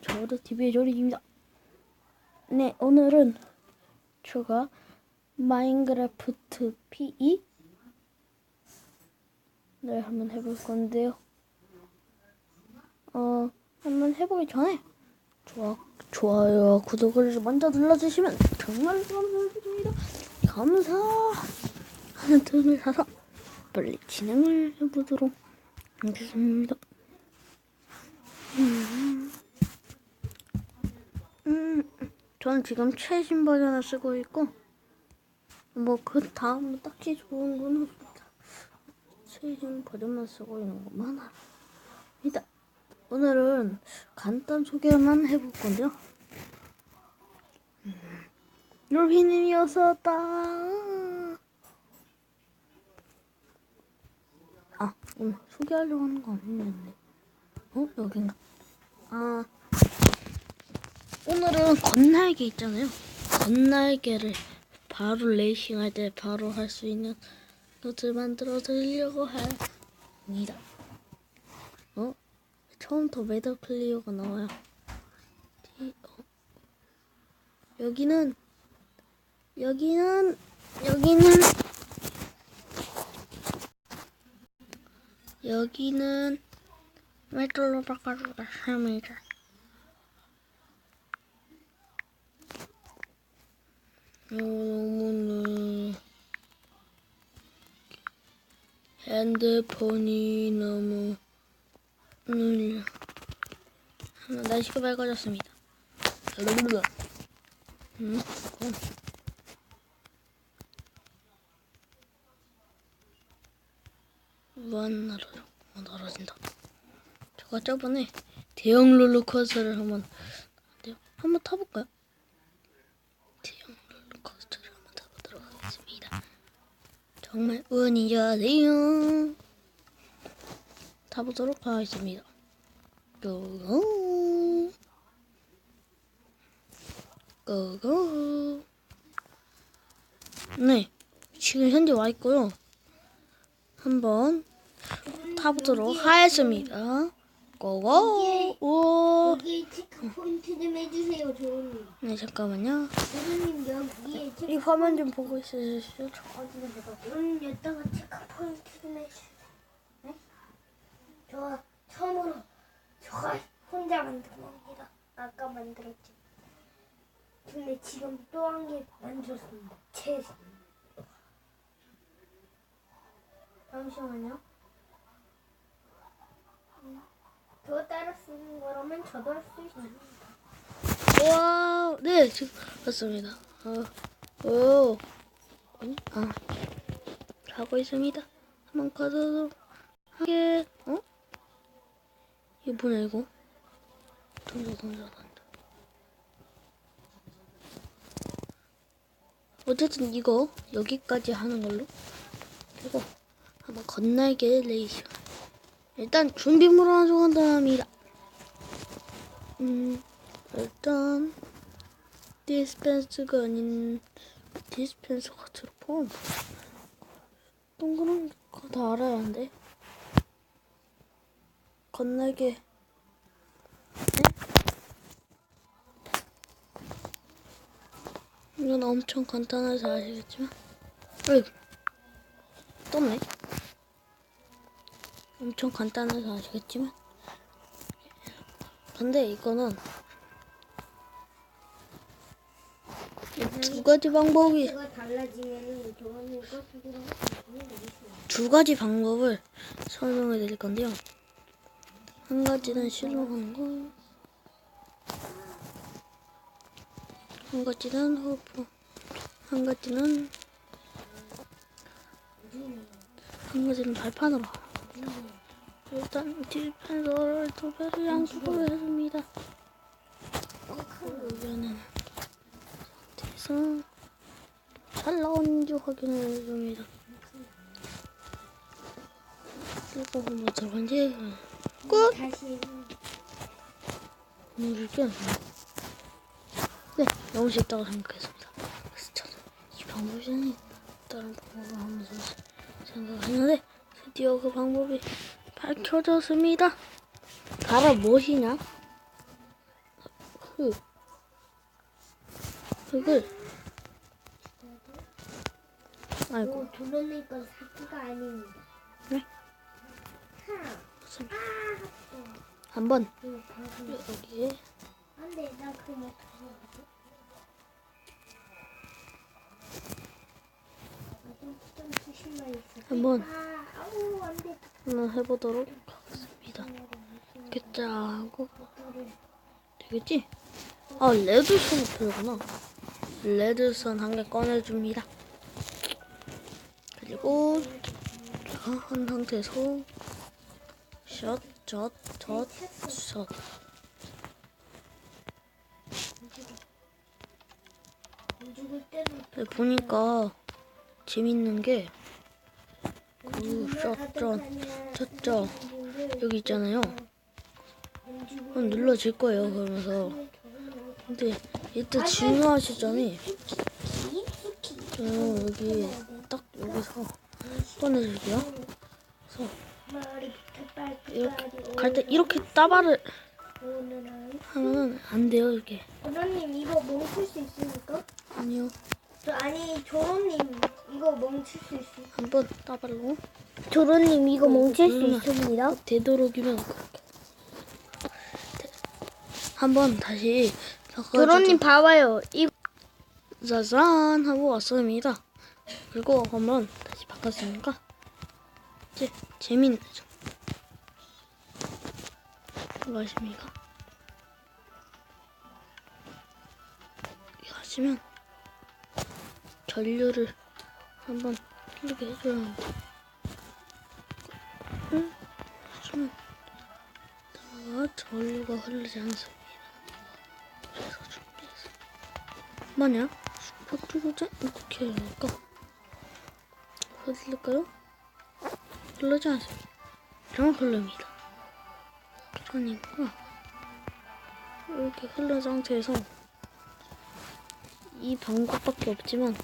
저도 TV의 조리입니다. 네, 오늘은 제가 마인크래프트 PE 네, 한번 해볼 건데요. 어, 한번 해보기 전에 좋아, 좋아요, 구독을 먼저 눌러주시면 정말 감사드립니다. 감사하는 틈을 타서 빨리 진행을 해보도록 하겠습니다. 음, 저는 지금 최신 버전을 쓰고 있고, 뭐, 그 다음 뭐 딱히 좋은 건 없습니다. 최신 버전만 쓰고 있는 것만 합니다. 오늘은 간단 소개만 해볼 건데요. 음, 롤피님이었었다. 아, 오늘 소개하려고 하는 거 아니었네. 어? 여긴가? 아, 오늘은 건날개 있잖아요. 건날개를 바로 레이싱 할 때 바로 할 수 있는 것을 만들어 드리려고 합니다. 어? 처음부터 매더 클리어가 나와요. 디- 어? 여기는 여기는 여기는 여기는 메트로 바꿔주다 합니다. 너무는 핸드폰이 너무 느려. 날씨가 밝아졌습니다. 르르르. 음, 어. 무한 날아요. 어, 날아진다. 제가 저번에 대형 롤러코스터를 한번. 한번 타볼까요? 대형 롤러코스터를 한번 타보도록 하겠습니다. 정말 운이 좋으세요. 타보도록 하겠습니다. 고고 고고 네 지금 현재 와 있고요. 한번 타보도록 하겠습니다. 고고 오. 여기 체크 포인트 좀 해주세요, 조은님. 네 잠깐만요. 조은님 여기에 체크 이 화면 좀 보고 있으시죠? 내가 조은님 여기다가 체크 포인트 좀 해주세요. 네? 저 처음으로 저가 혼자 만든 겁니다. 아까 만들었지. 근데 지금 또 한 개 만들었습니다. 최신. 잠시만요. 음, 그거 따라 쓰는 거라면 저도 할 수 있습니다. 와, 네, 지금 왔습니다. 어, 오, 아니, 아, 하고 있습니다. 한번 가도록 하게, 어? 이게 뭐냐, 이거? 던져, 던져, 던져. 어쨌든 이거 여기까지 하는 걸로 그리고 한번 건날개 레이싱 일단 준비물을 하나 간답니다 음 일단 디스펜스가 아닌 디스펜서가 들어폰 동그란 거 다 알아야 한대. 건날개 네? 이건 엄청 간단해서 아시겠지만. 어이 떴네 엄청 간단해서 아시겠지만 근데 이거는 이두 가지 방법이 두 가지 방법을 설명해 드릴 건데요. 한 가지는 실로 하는 거, 한 가지는 호프, 한 가지는 한 가지는 발판으로. 일단 딜펜서를 두 배를 양수로 했습니다. 그러면은 상태에서 잘 나오는지 확인해 줍니다. 이거 한번 들어간지 끝! 다시 물을 끼얹습네 너무 쉽다고 생각했습니다 그래서 저는 이 방법 전에 다른 방법을 하면서 생각했는데 드디어 그 방법이 밝혀졌습니다. 바로 무엇이냐? 흙. 흙을. 아이고. 건 사기가 아닙니다. 네? 무슨- 아, 한번. 이거 방금. 여기에 안돼, 나 그거 못 한번. 한번 해보도록 하겠습니다. 이렇게 짜 하고 되겠지? 아 레드선이 필요구나. 레드선 한 개 꺼내줍니다. 그리고 자, 한 상태에서 샷, 샷, 샷, 샷. 보니까 재밌는 게 그, 샷전, 샷전 여기 있잖아요. 그럼 눌러질 거예요. 그러면서 근데 이때 중요하신 점이 저 여기 딱 여기서 꺼내줄게요. 그래서 이렇게 갈 때 이렇게 따발을 하면은 안 돼요 이게 조론님 이거 멈출 수 있습니까? 아니요 저 아니 조론님 이거 멈출 수 있어. 한번 따발로 조론님 이거 멈출 수 있습니다. 되도록이면 그렇게 네. 한번 다시 조론님 봐봐요. 이 짜잔 하고 왔습니다. 그리고 한번 다시 바꿨으니까 이제. 이거 아십니까? 이거 하시면 전류를 한번 흐르게 해줘야. 응? 하시면 다 전류가 흐르지 않습니다. 그래서 준비해서 뭐냐? 슈퍼트루자 어떻게 해야 할까? 흘릴까요? 흘르지 않습니다. 그럼 흘릅니다. 그러니까 이렇게 흘른 상태에서 이 방법밖에 없지만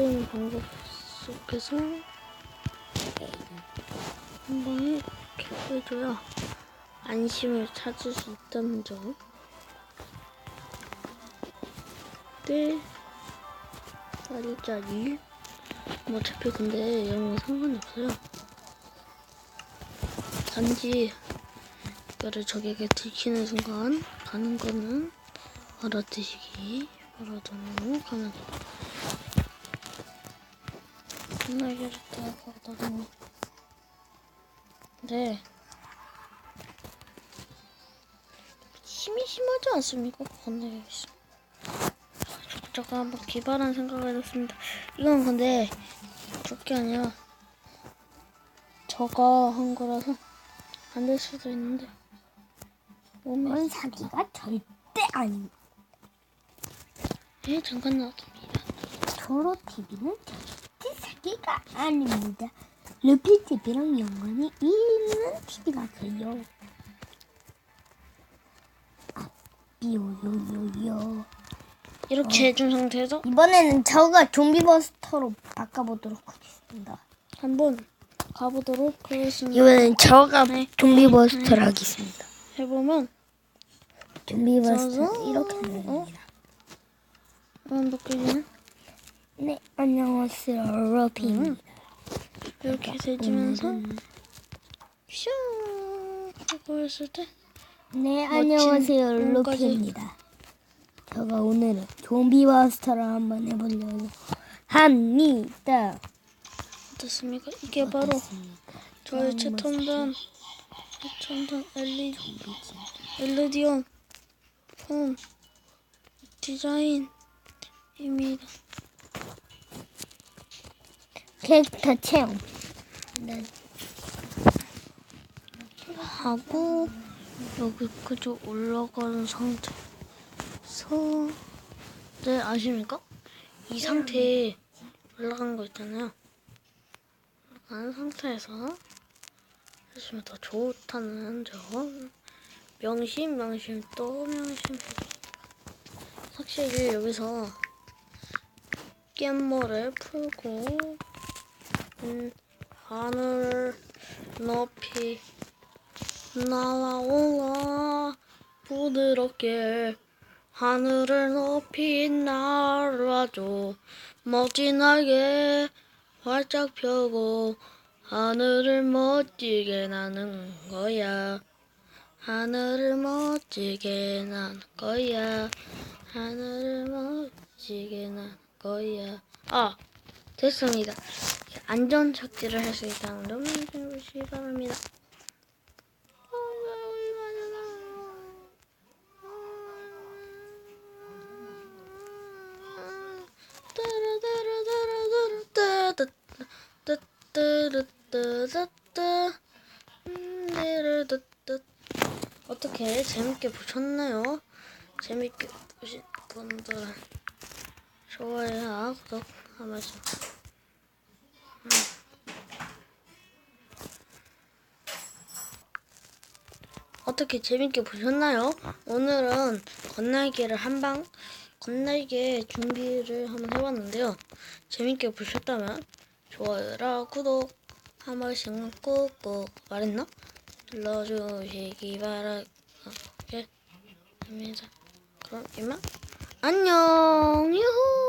흘리는 방법 속에서 한 번에 이렇게 해줘야 안심을 찾을 수 있다는 점. 네. 짜리짜리. 뭐 어차피 근데 이런 거 상관이 없어요. 단지 이거를 적에게 들키는 순간 가는 거는 알아두시기 바라도록 하면 됩니다. 날개를 따고 나가면 네. 힘이 심하지 않습니까? 있어. 저가 한번 기발한 생각을 했습니다. 이건 근데 그렇게 아니라 저가 한 거라서 안 될 수도 있는데 몸에 이건 사기가 절대 아닙니다. 예 잠깐 나왔습니다. 조로 TV는 절대 사기가 아닙니다. 루피 TV랑 연관이 있는 TV가 돼요. 아, 삐요요요요. 이렇게 해준 상태에서 이번에는 저가 좀비버스터로 바꿔보도록 하겠습니다. 한번 가보도록 하겠습니다. 이번엔 저가 네. 좀비버스터를 하겠습니다. 해보면 좀비버스터. 이렇게 하는 겁니다. 완벽하게는 네, 안녕하세요. 러피입니다. 이렇게 되지면서 슝 하고 했을 때 네, 안녕하세요. 루피입니다. 제가 오늘은 좀비버스터를 한번 해보려고 합니다. 어떻습니까? 이게 바로 저의 최첨단 최첨단 엘리디언 폰 디자인입니다. 캐릭터 체험. 네. 하고 여기 그저 올라가는 상태에서 네 아십니까? 이 상태에 올라간 거 있잖아요. 올라간 상태에서 하시면 더 좋다는 점 명심 명심 또 명심 확실히 여기서 깻모를 풀고 음, 바늘 높이 날아올라 부드럽게 하늘을 높이 날아줘. 멋진 날개 활짝 펴고 하늘을 멋지게 나는 거야. 하늘을 멋지게 난 거야. 하늘을 멋지게 난 거야. 아 됐습니다 안전 착지를 할 수 있다는 점을 주시기 바랍니다 어떻게 재밌게 보셨나요? 재밌게 보신 분들은 좋아요, 구독 한 번씩. 어떻게 재밌게 보셨나요? 오늘은 건날개를 한 방, 건날개 준비를 한번 해봤는데요. 재밌게 보셨다면 좋아요랑 구독 한 번씩 꾹꾹 말했나? 눌러주시기 바랍니다. 그럼 이만 안녕 유후